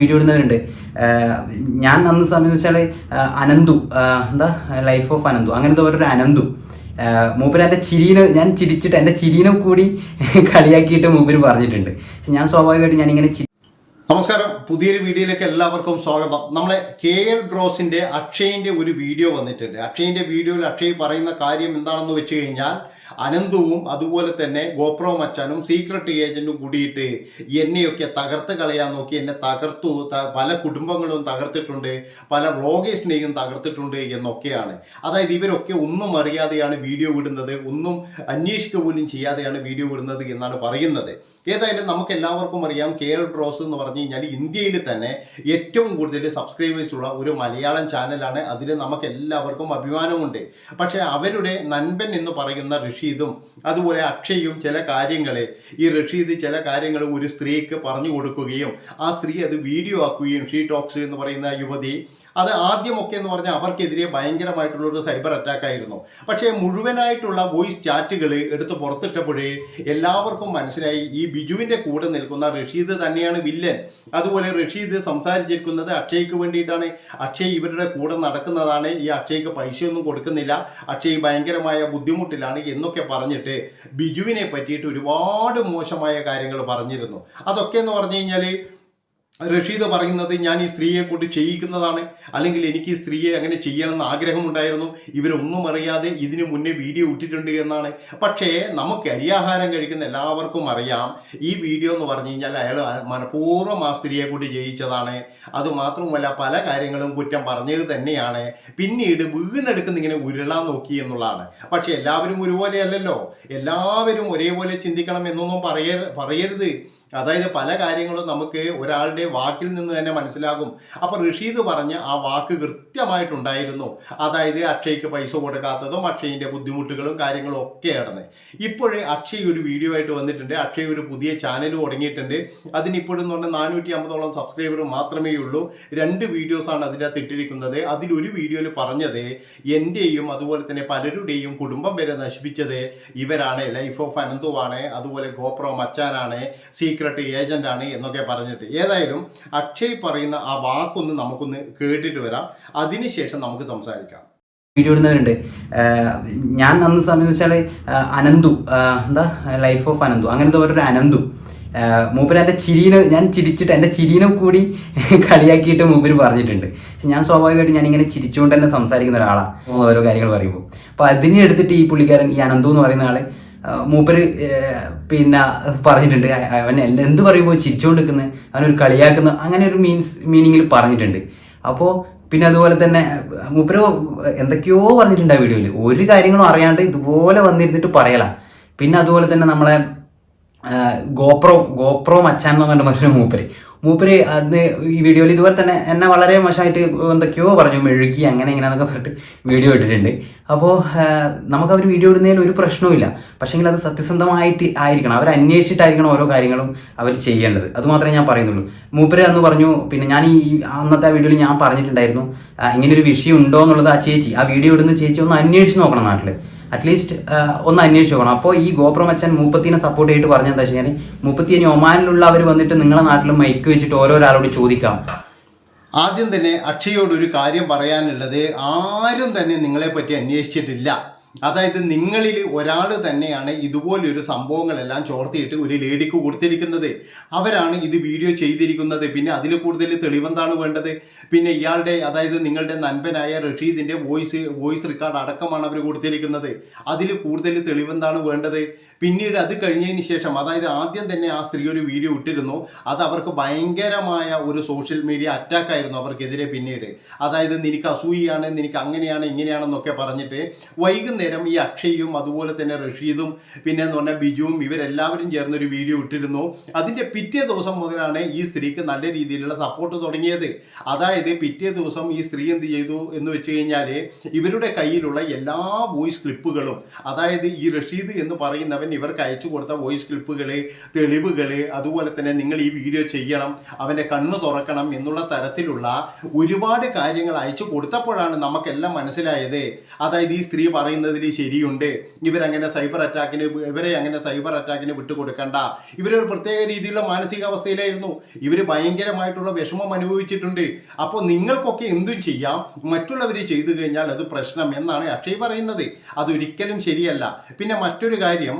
Video ഇടുന്നവരുണ്ട്. ഞാൻ അന്ന് സമയം വെച്ചാൽ അനന്തു എന്താ ലൈഫ് ഓഫ് അനന്തു അങ്ങനത്തെ ഒരു അനന്തു. മൂപ്പർ എന്റെ ചിരീനെ ഞാൻ ചിരിച്ചിട്ട് എന്റെ ചിരീനെ കൂടി കളിയാക്കിയിട്ട് മൂപ്പര് പറഞ്ഞിട്ടുണ്ട്. ഞാൻ സ്വാഭാവികമായിട്ട് ഞാനിങ്ങനെ ചിരി നമസ്കാരം. പുതിയൊരു വീഡിയോയിലേക്ക് എല്ലാവർക്കും സ്വാഗതം. നമ്മളെ കെ എൽ ബ്രോസിന്റെ അക്ഷയിന്റെ ഒരു വീഡിയോ വന്നിട്ടുണ്ട്. അക്ഷയിന്റെ വീഡിയോയിൽ അക്ഷയ് പറയുന്ന കാര്യം എന്താണെന്ന് വെച്ച് കഴിഞ്ഞാൽ അനന്തുവും അതുപോലെ തന്നെ ഗോപ്രോ മച്ചാനും സീക്രട്ട് ഏജന്റും കൂടിയിട്ട് എന്നെയൊക്കെ തകർത്ത് കളയാൻ നോക്കി എന്നെ തകർത്തു പല കുടുംബങ്ങളും തകർത്തിട്ടുണ്ട് പല വ്ളോഗേഴ്സിനെയും തകർത്തിട്ടുണ്ട് എന്നൊക്കെയാണ്. അതായത് ഇവരൊക്കെ ഒന്നും അറിയാതെയാണ് വീഡിയോ വിടുന്നത് ഒന്നും അന്വേഷിക്കുക പോലും ചെയ്യാതെയാണ് വീഡിയോ വിടുന്നത് എന്നാണ് പറയുന്നത്. ഏതായാലും നമുക്ക് എല്ലാവർക്കും അറിയാം കേരൾ ബ്രോസ് എന്ന് പറഞ്ഞു കഴിഞ്ഞാൽ ഇന്ത്യയിൽ തന്നെ ഏറ്റവും കൂടുതൽ സബ്സ്ക്രൈബേഴ്സ് ഉള്ള ഒരു മലയാളം ചാനലാണ് അതിൽ നമുക്ക് എല്ലാവർക്കും അഭിമാനമുണ്ട്. പക്ഷേ അവരുടെ നൻപൻ എന്ന് പറയുന്ന റഷീദും അതുപോലെ അക്ഷയും ചില കാര്യങ്ങളെ. ഈ റഷീദ് ചില കാര്യങ്ങൾ ഒരു സ്ത്രീക്ക് പറഞ്ഞു കൊടുക്കുകയും ആ സ്ത്രീ അത് വീഡിയോ ആക്കുകയും ഷീ ടോക്സ് എന്ന് പറയുന്ന യുവതി അത് ആദ്യമൊക്കെ എന്ന് പറഞ്ഞാൽ അവർക്കെതിരെ ഭയങ്കരമായിട്ടുള്ള ഒരു സൈബർ അറ്റാക്ക് ആയിരുന്നു പക്ഷേ മുഴുവനായിട്ടുള്ള വോയിസ് ചാറ്റുകൾ എടുത്ത് പുറത്തിട്ടപ്പോഴേ എല്ലാവർക്കും മനസ്സിലായി ഈ ബിജുവിന്റെ കൂടെ നിൽക്കുന്ന റഷീദ് തന്നെയാണ് വില്ലൻ. അതുപോലെ റഷീദ് സംസാരിച്ചിരിക്കുന്നത് അക്ഷയ്ക്ക് വേണ്ടിയിട്ടാണ്. അക്ഷയ് ഇവരുടെ കൂടെ നടക്കുന്നതാണ്. ഈ അക്ഷയ്ക്ക് പൈസയൊന്നും കൊടുക്കുന്നില്ല. അക്ഷയ് ഭയങ്കരമായ ബുദ്ധിമുട്ടിലാണ് എന്നൊക്കെ പറഞ്ഞിട്ട് ബിജുവിനെ പറ്റിയിട്ട് ഒരുപാട് മോശമായ കാര്യങ്ങൾ പറഞ്ഞിരുന്നു. അതൊക്കെ എന്ന് പറഞ്ഞു കഴിഞ്ഞാൽ റഷീദ് പറയുന്നത് ഞാൻ ഈ സ്ത്രീയെ കൊണ്ട് ചെയ്യിക്കുന്നതാണ്. അല്ലെങ്കിൽ എനിക്ക് ഈ സ്ത്രീയെ അങ്ങനെ ചെയ്യണമെന്ന് ആഗ്രഹമുണ്ടായിരുന്നു. ഇവരൊന്നും അറിയാതെ ഇതിനു മുന്നേ വീഡിയോ ഇട്ടിട്ടുണ്ട് എന്നാണ്. പക്ഷേ നമുക്ക് അരിയാഹാരം കഴിക്കുന്ന എല്ലാവർക്കും അറിയാം. ഈ വീഡിയോ എന്ന് പറഞ്ഞു കഴിഞ്ഞാൽ അയാൾ മനഃപൂർവം ആ സ്ത്രീയെ കൊണ്ട് ചെയ്യിച്ചതാണ്. അതുമാത്രവുമല്ല പല കാര്യങ്ങളും കുറ്റം പറഞ്ഞത് തന്നെയാണ്. പിന്നീട് വീണെടുക്കുന്ന ഇങ്ങനെ ഉരുളാൻ നോക്കി എന്നുള്ളതാണ്. പക്ഷെ എല്ലാവരും ഒരുപോലെയല്ലല്ലോ. എല്ലാവരും ഒരേപോലെ ചിന്തിക്കണം എന്നൊന്നും പറയ പറയരുത്. അതായത് പല കാര്യങ്ങളും നമുക്ക് ഒരാളുടെ വാക്കിൽ നിന്ന് തന്നെ മനസ്സിലാകും. അപ്പോൾ റഷീദ് പറഞ്ഞ ആ വാക്ക് കൃത്യമായിട്ടുണ്ടായിരുന്നു. അതായത് അക്ഷയ്ക്ക് പൈസ കൊടുക്കാത്തതും അക്ഷയിന്റെ ബുദ്ധിമുട്ടുകളും കാര്യങ്ങളും ഒക്കെ ആണെന്ന് ഇപ്പോഴേ അക്ഷയ് ഒരു വീഡിയോ ആയിട്ട് വന്നിട്ടുണ്ട്. അക്ഷയ് ഒരു പുതിയ ചാനൽ തുടങ്ങിയിട്ടുണ്ട്. അതിനിപ്പോഴും എന്ന് പറഞ്ഞാൽ നാനൂറ്റി അമ്പതോളം സബ്സ്ക്രൈബർ മാത്രമേ ഉള്ളൂ. രണ്ട് വീഡിയോസാണ് അതിനകത്ത് ഇട്ടിരിക്കുന്നത്. അതിലൊരു വീഡിയോയിൽ പറഞ്ഞത് എന്റെയും അതുപോലെ തന്നെ പലരുടെയും കുടുംബം വരെ നശിപ്പിച്ചത് ഇവരാണ്. ലൈഫ് ഓഫ് അനന്തുവാണ്. അതുപോലെ ഗോപ്രോ മച്ചാനാണ്. സീക്രട്ട് ഏജന്റ് ആണ് എന്നൊക്കെ പറഞ്ഞിട്ട് ഏതായാലും അക്ഷയ് പറയുന്ന ആ വാക്കൊന്ന് നമുക്കൊന്ന് കേട്ടിട്ട് വരാം. അതിനുശേഷം നമുക്ക് സംസാരിക്കാം. വീഡിയോ ഇടുന്നവരുണ്ട്. ഞാൻ അന്ന് സമയം വെച്ചാൽ അനന്തു എന്താ ലൈഫ് ഓഫ് അനന്തു. അങ്ങനത്തെ ഒരു അനന്തു. മൂപ്പര് എന്റെ ചിരീനെ ഞാൻ ചിരിച്ചിട്ട് എന്റെ ചിരീനെ കൂടി കളിയാക്കിയിട്ട് മൂപ്പര് പറഞ്ഞിട്ടുണ്ട്. പക്ഷെ ഞാൻ സ്വാഭാവികമായിട്ട് ഞാനിങ്ങനെ ചിരിച്ചുകൊണ്ട് തന്നെ സംസാരിക്കുന്ന ഒരാളാണ് ഓരോ കാര്യങ്ങൾ പറയുമ്പോൾ. അപ്പോൾ അതിനെ എടുത്തിട്ട് ഈ പുള്ളിക്കാരൻ ഈ അനന്തു എന്ന് പറയുന്ന ആൾ മൂപ്പര് പിന്നെ പറഞ്ഞിട്ടുണ്ട്. അവൻ എന്ത് പറയുമ്പോൾ ചിരിച്ചുകൊണ്ട് നിൽക്കുന്നത് അവനൊരു കളിയാക്കുന്ന അങ്ങനെ ഒരു മീൻസ് മീനിങ്ങിൽ പറഞ്ഞിട്ടുണ്ട്. അപ്പോൾ പിന്നെ അതുപോലെ തന്നെ മൂപ്പര് എന്തൊക്കെയോ പറഞ്ഞിട്ടുണ്ട് ആ വീഡിയോയിൽ ഒരു കാര്യങ്ങളും അറിയാണ്ട് ഇതുപോലെ വന്നിരുന്നിട്ട് പറയല. പിന്നെ അതുപോലെ തന്നെ നമ്മളെ ഗോപ്രോ ഗോപ്രോ മച്ചാൻ എന്ന് പറഞ്ഞ മറ്റൊരു മൂപ്പര്. മൂപ്പര് അന്ന് ഈ വീഡിയോയിൽ ഇതുപോലെ തന്നെ എന്നെ വളരെ മോശമായിട്ട് എന്തൊക്കെയോ പറഞ്ഞു മെഴുകി അങ്ങനെ ഇങ്ങനെയാണെന്നൊക്കെ പറഞ്ഞിട്ട് വീഡിയോ ഇട്ടിട്ടുണ്ട്. അപ്പോൾ നമുക്ക് അവർ വീഡിയോ ഇടുന്നതിൽ ഒരു പ്രശ്നവുമില്ല. പക്ഷേങ്കിൽ അത് സത്യസന്ധമായിട്ട് ആയിരിക്കണം. അവർ അന്വേഷിച്ചിട്ടായിരിക്കണം ഓരോ കാര്യങ്ങളും അവർ ചെയ്യേണ്ടത്. അതുമാത്രമേ ഞാൻ പറയുന്നുള്ളൂ. മൂപ്പര് അന്ന് പറഞ്ഞു പിന്നെ ഞാൻ ഈ അന്നത്തെ വീഡിയോയിൽ ഞാൻ പറഞ്ഞിട്ടുണ്ടായിരുന്നു ഇങ്ങനെ ഒരു വിഷയം ഉണ്ടോ എന്നുള്ളത് ആ ചേച്ചി ആ വീഡിയോ ഇടുന്ന ചേച്ചി ഒന്ന് അന്വേഷിച്ച് നോക്കണം നാട്ടിൽ അറ്റ്ലീസ്റ്റ് ഒന്ന് അന്വേഷിച്ച് നോക്കണം. അപ്പോൾ ഈ ഗോപ്രമച്ചൻ മുപ്പത്തിനെ സപ്പോർട്ട് ചെയ്തിട്ട് പറഞ്ഞെന്താ വെച്ച് കഴിഞ്ഞാൽ മൂപ്പത്തി ഒമാനിലുള്ളവർ വന്നിട്ട് നിങ്ങളുടെ നാട്ടിൽ മൈക്ക് വെച്ചിട്ട് ഓരോരാളോട് ചോദിക്കാം. ആദ്യം തന്നെ അക്ഷയോട് ഒരു കാര്യം പറയാനുള്ളത് ആരും തന്നെ നിങ്ങളെ പറ്റി അന്വേഷിച്ചിട്ടില്ല. അതായത് നിങ്ങളിൽ ഒരാൾ തന്നെയാണ് ഇതുപോലൊരു സംഭവങ്ങളെല്ലാം ചോർത്തിയിട്ട് ഒരു ലേഡിക്ക് കൊടുത്തിരിക്കുന്നത്. അവരാണ് ഇത് വീഡിയോ ചെയ്തിരിക്കുന്നത്. പിന്നെ അതിൽ കൂടുതൽ തെളിവെന്താണ് വേണ്ടത്? പിന്നെ ഇയാളുടെ അതായത് നിങ്ങളുടെ നൻപനായ റഷീദിന്റെ വോയിസ് വോയിസ് റെക്കോർഡ് അടക്കമാണ് അവർ കൊടുത്തിരിക്കുന്നത്. അതിൽ കൂടുതൽ തെളിവെന്താണ് വേണ്ടത്? പിന്നീട് അത് കഴിഞ്ഞതിന് ശേഷം അതായത് ആദ്യം തന്നെ ആ സ്ത്രീ ഒരു വീഡിയോ ഇട്ടിരുന്നു. അത് അവർക്ക് ഭയങ്കരമായ ഒരു സോഷ്യൽ മീഡിയ അറ്റാക്ക് ആയിരുന്നു അവർക്കെതിരെ പിന്നീട്. അതായത് നിനക്ക് അസൂയാണ് നിനക്ക് അങ്ങനെയാണ് ഇങ്ങനെയാണെന്നൊക്കെ പറഞ്ഞിട്ട് വൈകുന്നേരം ഈ അക്ഷയും അതുപോലെ തന്നെ റഷീദും പിന്നെ എന്ന് പറഞ്ഞാൽ ബിജുവും ഇവരെല്ലാവരും ചേർന്ന് ഒരു വീഡിയോ ഇട്ടിരുന്നു. അതിന്റെ പിറ്റേ ദിവസം മുതലാണ് ഈ സ്ത്രീക്ക് നല്ല രീതിയിലുള്ള സപ്പോർട്ട് തുടങ്ങിയത്. അതായത് പിറ്റേ ദിവസം ഈ സ്ത്രീ എന്ത് ചെയ്തു എന്ന് വെച്ച് കഴിഞ്ഞാൽ ഇവരുടെ കയ്യിലുള്ള എല്ലാ വോയിസ് ക്ലിപ്പുകളും അതായത് ഈ റഷീദ് എന്ന് പറയുന്നവൻ അവൻ ഇവർക്ക് അയച്ചു കൊടുത്ത വോയിസ് ക്ലിപ്പുകൾ തെളിവുകൾ അതുപോലെ തന്നെ നിങ്ങൾ ഈ വീഡിയോ ചെയ്യണം അവന്റെ കണ്ണ് തുറക്കണം എന്നുള്ള തരത്തിലുള്ള ഒരുപാട് കാര്യങ്ങൾ അയച്ചു കൊടുത്തപ്പോഴാണ് നമുക്കെല്ലാം മനസ്സിലായത്. അതായത് ഈ സ്ത്രീ പറയുന്നതിൽ ശരിയുണ്ട്. ഇവരങ്ങനെ സൈബർ അറ്റാക്കിന് ഇവരെ അങ്ങനെ സൈബർ അറ്റാക്കിന് വിട്ടുകൊടുക്കണ്ട. ഇവരൊരു പ്രത്യേക രീതിയിലുള്ള മാനസികാവസ്ഥയിലായിരുന്നു. ഇവർ ഭയങ്കരമായിട്ടുള്ള വിഷമം അനുഭവിച്ചിട്ടുണ്ട്. അപ്പോൾ നിങ്ങൾക്കൊക്കെ എന്തും ചെയ്യാം. മറ്റുള്ളവർ ചെയ്തു കഴിഞ്ഞാൽ അത് പ്രശ്നം എന്നാണ് അക്ഷയ് പറയുന്നത്. അതൊരിക്കലും ശരിയല്ല. പിന്നെ മറ്റൊരു കാര്യം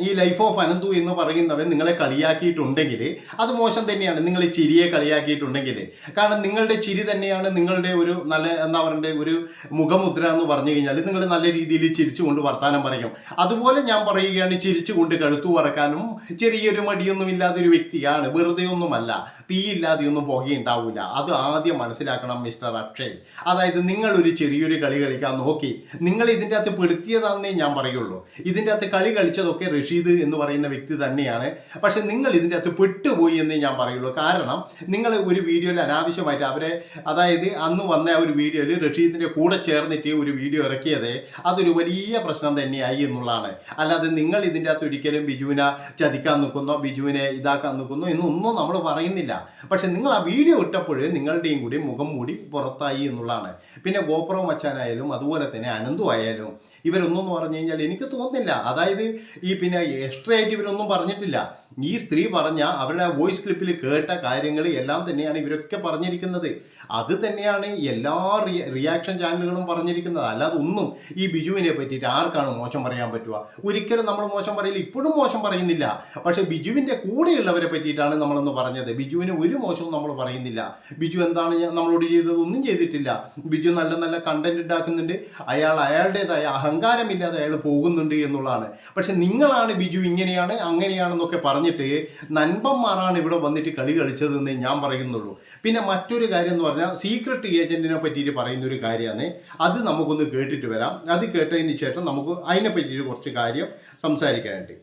ഈ ലൈഫ് ഓഫ് അനന്തു എന്ന് പറയുന്നവൻ നിങ്ങളെ കളിയാക്കിയിട്ടുണ്ടെങ്കിൽ അത് മോശം തന്നെയാണ്. നിങ്ങൾ ഈ ചിരിയെ കളിയാക്കിയിട്ടുണ്ടെങ്കിൽ. കാരണം നിങ്ങളുടെ ചിരി തന്നെയാണ് നിങ്ങളുടെ ഒരു നല്ല എന്താ പറയണ്ടേ ഒരു മുഖമുദ്ര എന്ന് പറഞ്ഞു കഴിഞ്ഞാൽ നിങ്ങൾ നല്ല രീതിയിൽ ചിരിച്ചുകൊണ്ട് വർത്താനം പറയും. അതുപോലെ ഞാൻ പറയുകയാണ് ചിരിച്ചുകൊണ്ട് കഴുത്തു പറക്കാനും ചെറിയൊരു മടിയൊന്നും ഇല്ലാത്ത ഒരു വ്യക്തിയാണ്. വെറുതെ ഒന്നുമല്ല തീയില്ലാതെയൊന്നും പുകയുണ്ടാവില്ല അത് ആദ്യം മനസ്സിലാക്കണം മിസ്റ്റർ അക്ഷയ്. അതായത് നിങ്ങളൊരു ചെറിയൊരു കളി കളിക്കാൻ നോക്കി. നിങ്ങൾ ഇതിന്റെ അകത്ത് പെടുത്തിയതാണെന്നേ ഞാൻ പറയുള്ളൂ. ഇതിന്റെ അകത്ത് കളി കളിച്ചതൊക്കെ റഷീദ് എന്ന് പറയുന്ന വ്യക്തി തന്നെയാണ്. പക്ഷെ നിങ്ങൾ ഇതിന്റെ അകത്ത് പെട്ടുപോയി എന്നേ ഞാൻ പറയുള്ളൂ. കാരണം നിങ്ങൾ ഒരു വീഡിയോയിൽ അനാവശ്യമായിട്ട് അവരെ അതായത് അന്ന് വന്ന ഒരു വീഡിയോയിൽ റഷീദിന്റെ കൂടെ ചേർന്നിട്ട് ഒരു വീഡിയോ ഇറക്കിയത് അതൊരു വലിയ പ്രശ്നം തന്നെയായി എന്നുള്ളതാണ്. അല്ലാതെ നിങ്ങൾ ഇതിന്റെ അകത്ത് ഒരിക്കലും ബിജുവിനെ ചതിക്കാൻ നിൽക്കുന്നോ ബിജുവിനെ ഇതാക്കാൻ നിൽക്കുന്നോ എന്നൊന്നും നമ്മൾ പറയുന്നില്ല. പക്ഷെ നിങ്ങൾ ആ വീഡിയോ ഇട്ടപ്പോൾ നിങ്ങളുടെയും കൂടി മുഖം മൂടി പുറത്തായി എന്നുള്ളതാണ്. പിന്നെ ഗോപ്രോ മച്ചാനായാലും അതുപോലെ തന്നെ അനന്തു ആയാലും ഇവരൊന്നും പറഞ്ഞു കഴിഞ്ഞാൽ എനിക്ക് തോന്നുന്നില്ല. അതായത് ഈ പിന്നെ എക്സ്ട്രാ ആയിട്ട് ഇവരൊന്നും പറഞ്ഞിട്ടില്ല. ഈ സ്ത്രീ പറഞ്ഞ അവരുടെ വോയിസ് ക്ലിപ്പിൽ കേട്ട കാര്യങ്ങൾ എല്ലാം തന്നെയാണ് ഇവരൊക്കെ പറഞ്ഞിരിക്കുന്നത്. അത് തന്നെയാണ് എല്ലാ റിയാക്ഷൻ ചാനലുകളും പറഞ്ഞിരിക്കുന്നത്. അല്ലാതെ ഒന്നും ഈ ബിജുവിനെ പറ്റിയിട്ട് ആർക്കാണ് മോശം പറയാൻ പറ്റുക? ഒരിക്കലും നമ്മൾ മോശം പറയില്ല ഇപ്പോഴും മോശം പറയുന്നില്ല. പക്ഷേ ബിജുവിന്റെ കൂടെയുള്ളവരെ പറ്റിയിട്ടാണ് നമ്മളൊന്ന് പറഞ്ഞത്. ബിജുവിന് ഒരു മോശവും നമ്മൾ പറയുന്നില്ല. ബിജു എന്താണ് നമ്മളോട് ചെയ്തത്? ഒന്നും ചെയ്തിട്ടില്ല. ബിജു നല്ല നല്ല കണ്ടന്റ് ഉണ്ടാക്കുന്നുണ്ട്. അയാൾ അയാളുടേതായ അഹങ്കാരമില്ലാതെ അയാൾ പോകുന്നുണ്ട് എന്നുള്ളതാണ്. പക്ഷെ നിങ്ങളാണ് ബിജു ഇങ്ങനെയാണ് അങ്ങനെയാണെന്നൊക്കെ പറഞ്ഞിട്ട് നൻപന്മാരാണ് ഇവിടെ വന്നിട്ട് കളി കളിച്ചതെന്ന് ഞാൻ പറയുന്നുള്ളൂ. പിന്നെ മറ്റൊരു കാര്യം എന്ന് പറഞ്ഞാൽ സീക്രട്ട് ഏജന്റിനെ പറ്റിയിട്ട് പറയുന്ന ഒരു കാര്യമാണ്. അത് നമുക്കൊന്ന് കേട്ടിട്ട് വരാം. അത് കേട്ടതിന് ശേഷം നമുക്ക് അതിനെ പറ്റിയിട്ട് കുറച്ച് കാര്യം സംസാരിക്കാനുണ്ട്.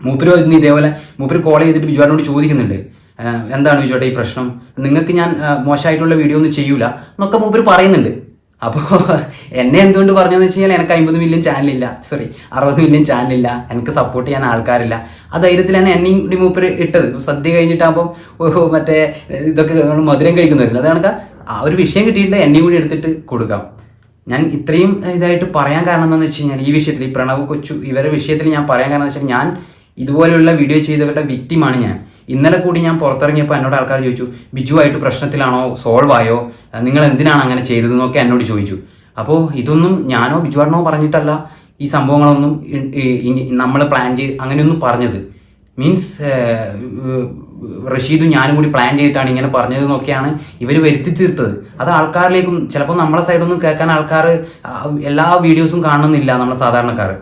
മൂപ്പര് ഇന്ന് ഇതേപോലെ മൂപ്പര് കോൾ ചെയ്തിട്ട് ബിജുവാനോട് ചോദിക്കുന്നുണ്ട്. എന്താണ് ബിജുവാട്ടെ ഈ പ്രശ്നം? നിങ്ങൾക്ക് ഞാൻ മോശമായിട്ടുള്ള വീഡിയോ ഒന്നും ചെയ്യൂല എന്നൊക്കെ മൂപ്പര് പറയുന്നുണ്ട്. അപ്പോൾ എന്നെ എന്തുകൊണ്ട് പറഞ്ഞതെന്ന് വെച്ച് കഴിഞ്ഞാൽ എനിക്ക് അമ്പത് മില്യൺ ചാനലില്ല സോറി അറുപത് മില്യൺ ചാനലില്ല എനിക്ക് സപ്പോർട്ട് ചെയ്യാൻ ആൾക്കാരില്ല. ആ ധൈര്യത്തിലാണ് എന്നെയും കൂടി മൂപ്പര് ഇട്ടത്. സദ്യ കഴിഞ്ഞിട്ടാകുമ്പം ഓഹോ മറ്റേ ഇതൊക്കെ മധുരം കഴിക്കുന്നവരില്ല? അതാണ് ആ ഒരു വിഷയം കിട്ടിയിട്ടുണ്ട്. എന്നെയും കൂടി എടുത്തിട്ട് കൊടുക്കാം. ഞാൻ ഇത്രയും ഇതായിട്ട് പറയാൻ കാരണം എന്താണെന്ന് വെച്ച് കഴിഞ്ഞാൽ ഈ വിഷയത്തിൽ ഈ പ്രണവ് കൊച്ചു ഇവരുടെ വിഷയത്തിൽ ഞാൻ പറയാൻ കാരണം എന്ന് വെച്ചാൽ ഞാൻ ഇതുപോലെയുള്ള വീഡിയോ ചെയ്തവരുടെ വിക്റ്റിമാണ് ഞാൻ. ഇന്നലെ കൂടി ഞാൻ പുറത്തിറങ്ങിയപ്പോൾ എന്നോട് ആൾക്കാർ ചോദിച്ചു ബിജു ആയിട്ട് പ്രശ്നത്തിലാണോ? സോൾവ് ആയോ? നിങ്ങൾ എന്തിനാണ് അങ്ങനെ ചെയ്തതെന്നൊക്കെ എന്നോട് ചോദിച്ചു. അപ്പോൾ ഇതൊന്നും ഞാനോ ബിജുവാണോ പറഞ്ഞിട്ടല്ല. ഈ സംഭവങ്ങളൊന്നും നമ്മൾ പ്ലാൻ ചെയ്ത് അങ്ങനെയൊന്നും പറഞ്ഞത്. മീൻസ് റഷീദും ഞാനും കൂടി പ്ലാൻ ചെയ്തിട്ടാണ് ഇങ്ങനെ പറഞ്ഞത് എന്നൊക്കെയാണ് ഇവർ വരുത്തി തീർത്തത്. അത് ആൾക്കാരിലേക്കും ചിലപ്പോൾ നമ്മളെ സൈഡൊന്നും കേൾക്കാൻ ആൾക്കാർ എല്ലാ വീഡിയോസും കാണണമെന്നില്ല നമ്മളെ സാധാരണക്കാർ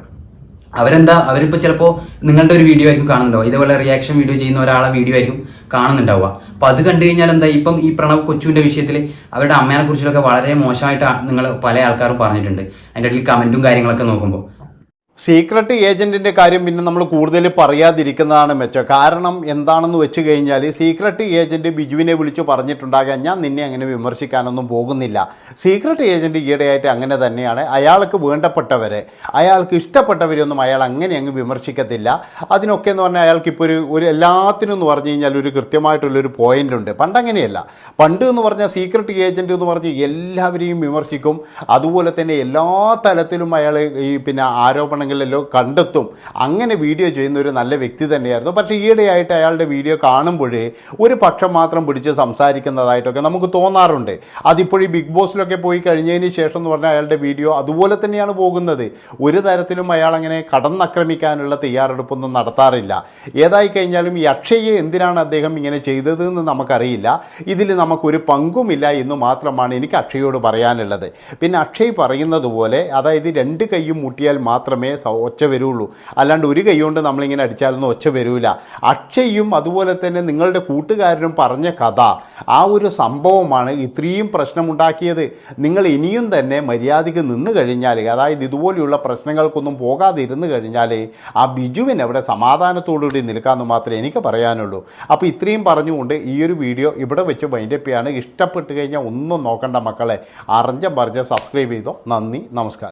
അവരെന്താ അവരിപ്പോൾ ചിലപ്പോൾ നിങ്ങളുടെ ഒരു വീഡിയോ ആയിരിക്കും കാണുന്നുണ്ടാവുക. ഇതേപോലെ റിയാക്ഷൻ വീഡിയോ ചെയ്യുന്ന ഒരാളെ വീഡിയോ ആയിരിക്കും കാണുന്നുണ്ടാവുക. അപ്പോൾ അത് കണ്ടു കഴിഞ്ഞാൽ എന്താ ഇപ്പം ഈ പ്രണവ് കൊച്ചുവിന്റെ വിഷയത്തിൽ അവരുടെ അമ്മേനെ കുറിച്ചിട്ടൊക്കെ വളരെ മോശമായിട്ട് നിങ്ങൾ പല ആൾക്കാരും പറഞ്ഞിട്ടുണ്ട്. അതിന്റെ ഇടയിൽ കമന്റും കാര്യങ്ങളൊക്കെ നോക്കുമ്പോൾ സീക്രട്ട് ഏജന്റിന്റെ കാര്യം പിന്നെ നമ്മൾ കൂടുതൽ പറയാതിരിക്കുന്നതാണ് മെച്ചം. കാരണം എന്താണെന്ന് വെച്ച് കഴിഞ്ഞാൽ സീക്രട്ട് ഏജന്റ് ബിജുവിനെ വിളിച്ച് പറഞ്ഞിട്ടുണ്ടാകാൻ ഞാൻ നിന്നെ അങ്ങനെ വിമർശിക്കാനൊന്നും പോകുന്നില്ല. സീക്രട്ട് ഏജന്റ് ഈയിടെയായിട്ട് അങ്ങനെ തന്നെയാണ്. അയാൾക്ക് വേണ്ടപ്പെട്ടവരെ അയാൾക്ക് ഇഷ്ടപ്പെട്ടവരെയൊന്നും അയാൾ അങ്ങനെ അങ്ങ് വിമർശിക്കത്തില്ല. അതിനൊക്കെ എന്ന് പറഞ്ഞാൽ അയാൾക്കിപ്പോൾ ഒരു ഒരു എല്ലാത്തിനും എന്ന് പറഞ്ഞു കഴിഞ്ഞാൽ ഒരു കൃത്യമായിട്ടുള്ളൊരു പോയിന്റ് ഉണ്ട്. പണ്ട് അങ്ങനെയല്ല. പണ്ട് എന്ന് പറഞ്ഞാൽ സീക്രട്ട് ഏജന്റ് എന്ന് പറഞ്ഞ് എല്ലാവരെയും വിമർശിക്കും. അതുപോലെ തന്നെ എല്ലാ തലത്തിലും അയാൾ ഈ പിന്നെ ആരോപണങ്ങളിലെല്ലാം കണ്ടെത്തും. അങ്ങനെ വീഡിയോ ചെയ്യുന്ന ഒരു നല്ല വ്യക്തി തന്നെയായിരുന്നു. പക്ഷേ ഈയിടെയായിട്ട് അയാളുടെ വീഡിയോ കാണുമ്പോഴേ ഒരു പക്ഷം മാത്രം പിടിച്ച് സംസാരിക്കുന്നതായിട്ടൊക്കെ നമുക്ക് തോന്നാറുണ്ട്. അതിപ്പോൾ ഈ ബിഗ് ബോസിലൊക്കെ പോയി കഴിഞ്ഞതിന് ശേഷം എന്ന് പറഞ്ഞാൽ അയാളുടെ വീഡിയോ അതുപോലെ തന്നെയാണ് പോകുന്നത്. ഒരു തരത്തിലും അയാൾ അങ്ങനെ കടന്നാക്രമിക്കാനുള്ള തയ്യാറെടുപ്പൊന്നും നടത്താറില്ല. ഏതായി കഴിഞ്ഞാലും ഈ അക്ഷയെ എന്തിനാണ് അദ്ദേഹം ഇങ്ങനെ ചെയ്തതെന്ന് നമുക്കറിയില്ല. ഇതിൽ നമുക്കൊരു പങ്കുമില്ല എന്ന് മാത്രമാണ് എനിക്ക് അക്ഷയോട് പറയാനുള്ളത്. പിന്നെ അക്ഷയ് പറയുന്നത് പോലെ അതായത് രണ്ട് കൈയും മുട്ടിയാൽ മാത്രമേ ഒച്ച വരുള്ളൂ. അല്ലാണ്ട് ഒരു കൈ കൊണ്ട് നമ്മളിങ്ങനെ അടിച്ചാലൊന്നും ഒച്ച വരൂല. അക്ഷയും അതുപോലെ തന്നെ നിങ്ങളുടെ കൂട്ടുകാരനും പറഞ്ഞ കഥ ആ ഒരു സംഭവമാണ് ഇത്രയും പ്രശ്നമുണ്ടാക്കിയത്. നിങ്ങൾ ഇനിയും തന്നെ മര്യാദയ്ക്ക് നിന്ന് കഴിഞ്ഞാൽ അതായത് ഇതുപോലെയുള്ള പ്രശ്നങ്ങൾക്കൊന്നും പോകാതെ കഴിഞ്ഞാൽ ആ ബിജുവിന് അവിടെ സമാധാനത്തോടുകൂടി നിൽക്കാമെന്ന് മാത്രമേ എനിക്ക് പറയാനുള്ളൂ. അപ്പോൾ ഇത്രയും പറഞ്ഞുകൊണ്ട് ഈ ഒരു വീഡിയോ ഇവിടെ വെച്ച് വൈൻഡപ്പ് ഇഷ്ടപ്പെട്ട് കഴിഞ്ഞാൽ ഒന്നും നോക്കണ്ട മക്കളെ. അറിഞ്ഞ പറഞ്ഞ് സബ്സ്ക്രൈബ് ചെയ്തോ. നന്ദി നമസ്കാരം.